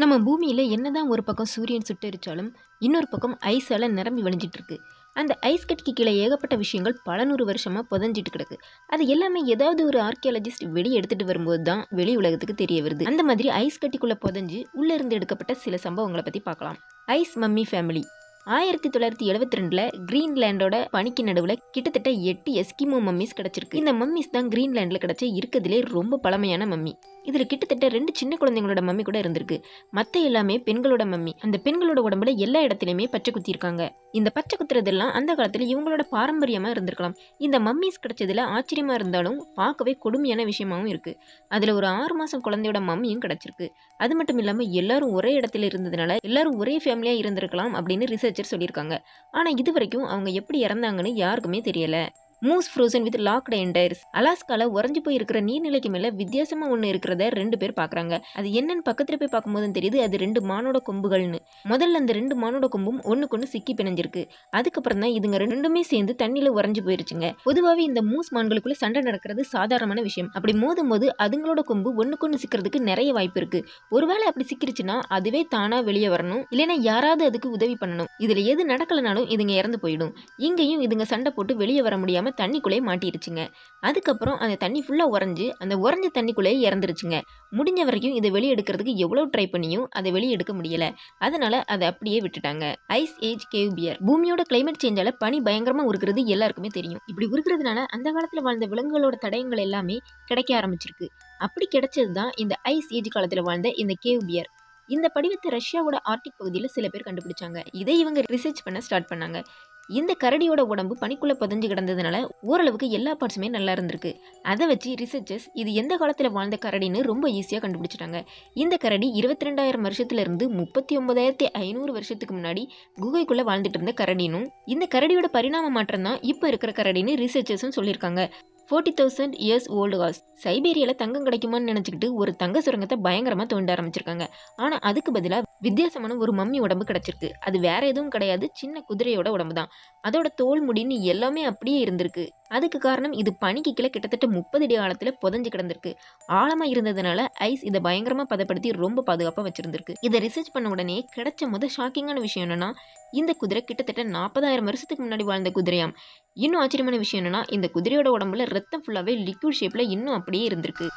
நம்ம பூமியில் என்னதான் ஒரு பக்கம் சூரியன் சுட்டெரிச்சாலும் இன்னொரு பக்கம் ஐஸால் நிரம்பி வழிஞ்சிட்டு இருக்கு அந்த ஐஸ் கட்டிக்கு கீழே ஏகப்பட்ட விஷயங்கள் பல நூறு வருஷமாக புதஞ்சிட்டு கிடக்கு. அது எல்லாமே ஏதாவது ஒரு ஆர்கியாலஜிஸ்ட் வெளியே எடுத்துட்டு வரும்போது தான் வெளி உலகத்துக்கு தெரிய வருது. அந்த மாதிரி ஐஸ் கட்டிக்குள்ளே புதஞ்சு உள்ளிருந்து எடுக்கப்பட்ட சில சம்பவங்களை பற்றி பார்க்கலாம். ஐஸ் மம்மி ஃபேமிலி ஆயிரத்தி தொள்ளாயிரத்தி எழுபத்தி ரெண்டில் கிரீன்லேண்டோட பனிக்கு நடுவில் கிட்டத்தட்ட எட்டு எஸ்கிமோ மம்மிஸ் கிடச்சிருக்கு. இந்த மம்மிஸ் தான் கிரீன்லேண்டில் கிடச்ச இருக்கிறதுலே ரொம்ப பழமையான மம்மி இதில் கிட்டத்தட்ட ரெண்டு சின்ன குழந்தைங்களோட மம்மி கூட இருந்திருக்கு. மற்ற எல்லாமே பெண்களோட மம்மி. அந்த பெண்களோட உடம்புல எல்லா இடத்துலையுமே பச்சை குத்திருக்காங்க இந்த பச்சை குத்துறதெல்லாம் அந்த காலத்தில் இவங்களோட பாரம்பரியமாக இருந்திருக்கலாம். இந்த மம்மிஸ் கிடைச்சதுல ஆச்சரியமாக இருந்தாலும் பார்க்கவே கொடுமையான விஷயமாவும் இருக்குது அதில் ஒரு ஆறு மாதம் குழந்தையோட மம்மியும் கிடச்சிருக்கு. அது மட்டும் இல்லாமல் எல்லாரும் ஒரே இடத்துல இருந்ததுனால எல்லாரும் ஒரே ஃபேமிலியாக இருந்திருக்கலாம் அப்படின்னு ரிசர்ச்சர் சொல்லியிருக்காங்க. ஆனால் இது வரைக்கும் அவங்க எப்படி இறந்தாங்கன்னு யாருக்குமே தெரியலை. Moose frozen with locked antlers அலாஸ்கால உறைஞ்சு போய் இருக்கிற நீர்நிலைக்கு மேல வித்தியாசமா ஒன்று இருக்கிறத ரெண்டு பேர் பாக்குறாங்க. அது என்னன்னு பக்கத்துல போய் பார்க்கும்போது தெரியுது அது ரெண்டு மானோட கொம்புகள்னு. முதல்ல அந்த ரெண்டு மானோட கொம்பும் ஒண்ணுக்கு சிக்கி பிணைஞ்சிருக்கு. அதுக்கப்புறம் தான் இதுங்க ரெண்டுமே சேர்ந்து தண்ணியில உறைஞ்சு போயிருச்சுங்க. பொதுவாகவே இந்த மூஸ் மான்களுக்குள்ள சண்டை நடக்கிறது சாதாரணமான விஷயம். அப்படி மோதும் போது அதுங்களோட கொம்பு ஒண்ணுக்கு சிக்கிறதுக்கு நிறைய வாய்ப்பு இருக்கு. ஒருவேளை அப்படி சிக்கிருச்சுன்னா அதுவே தானா வெளியே வரணும். இல்லைன்னா யாராவது அதுக்கு உதவி பண்ணணும். இதுல எது நடக்கலனாலும் இதுங்க இறந்து போயிடும். இங்கேயும் இதுங்க சண்டை போட்டு வெளியே வர முடியாம தண்ணிக்குள்ளே மாட்டிருச்சுங்க. அதுக்கப்புறம் அந்த தண்ணி ஃபுல்லாக உறைஞ்சி அந்த உறைஞ்ச தண்ணிக்குள்ளே இறந்துருச்சுங்க. முடிஞ்ச வரைக்கும் இதை வெளியே எடுக்கிறதுக்கு எவ்வளோ ட்ரை பண்ணியும் அதை வெளியே எடுக்க முடியல. அதனால் அதை அப்படியே விட்டுட்டாங்க. ஐஸ் ஏஜ் கேவ் பியர் பூமியோட கிளைமேட் சேஞ்சால் பனி பயங்கரமாக உருக்கிறது எல்லாருக்குமே தெரியும். இப்படி உருக்கிறதுனால அந்த காலத்தில் வாழ்ந்த விலங்குகளோட தடயங்கள் எல்லாமே கிடைக்க ஆரம்பிச்சிருக்கு. அப்படி கிடைச்சது தான் இந்த ஐஸ் ஏஜ் காலத்தில் வாழ்ந்த இந்த கேவ் பியர் இந்த படிவத்தை ரஷ்யாவோட ஆர்டிக் பகுதியில் சில பேர் கண்டுபிடிச்சாங்க. இதை இவங்க ரிசர்ச் பண்ண ஸ்டார்ட் பண்ணாங்க. இந்த கரடியோட உடம்பு பனிக்குள்ளே புதஞ்சு கிடந்ததுனால ஓரளவுக்கு எல்லா பார்ட்ஸுமே நல்லா இருந்திருக்கு. அதை வச்சு ரிசர்ச்சர்ஸ் இது எந்த காலத்தில் வாழ்ந்த கரடின்னு ரொம்ப ஈஸியாக கண்டுபிடிச்சிட்டாங்க. இந்த கரடி இருபத்தி ரெண்டாயிரம் வருஷத்துலேருந்து முப்பத்தி ஒன்பதாயிரத்தி ஐநூறு வருஷத்துக்கு முன்னாடி குகைக்குள்ளே வாழ்ந்துட்டு இருந்த கரடினும் இந்த கரடியோட பரிணாம மாற்றம் தான் இப்போ இருக்கிற கரடின்னு ரிசர்ச்சர்ஸும் சொல்லியிருக்காங்க. Forty thousand years old was சைபீரியாவில் தங்கம் கிடைக்குமான்னு நினச்சிக்கிட்டு ஒரு தங்க சுரங்கத்தை பயங்கரமாக தோண்ட ஆரம்பிச்சிருக்காங்க. ஆனால் அதுக்கு பதிலாக வித்தியாசமான ஒரு மம்மி உடம்பு கிடச்சிருக்கு. அது வேற எதுவும் கிடையாது. சின்ன குதிரையோட உடம்பு தான் அதோட தோல் முடின்னு எல்லாமே அப்படியே இருந்திருக்கு. அதுக்கு காரணம் இது பனிக்கு கீழே கிட்டத்தட்ட முப்பது அடி ஆழத்தில் புதஞ்சு கிடந்திருக்கு. ஆழமாக இருந்ததுனால ஐஸ் இதை பயங்கரமாக பதப்படுத்தி ரொம்ப பாதுகாப்பாக வச்சிருந்திருக்கு. இதை ரிசர்ச் பண்ண உடனே கிடைச்ச முத ஷாக்கிங்கான விஷயம் என்னன்னா இந்த குதிரை கிட்டத்தட்ட நாற்பதாயிரம் வருஷத்துக்கு முன்னாடி வாழ்ந்த குதிரையாம். இன்னும் ஆச்சரியமான விஷயம் என்னன்னா இந்த குதிரையோட உடம்புல ரத்தம் ஃபுல்லாகவே லிக்விட் ஷேப்பில் இன்னும் அப்படியே இருந்திருக்கு.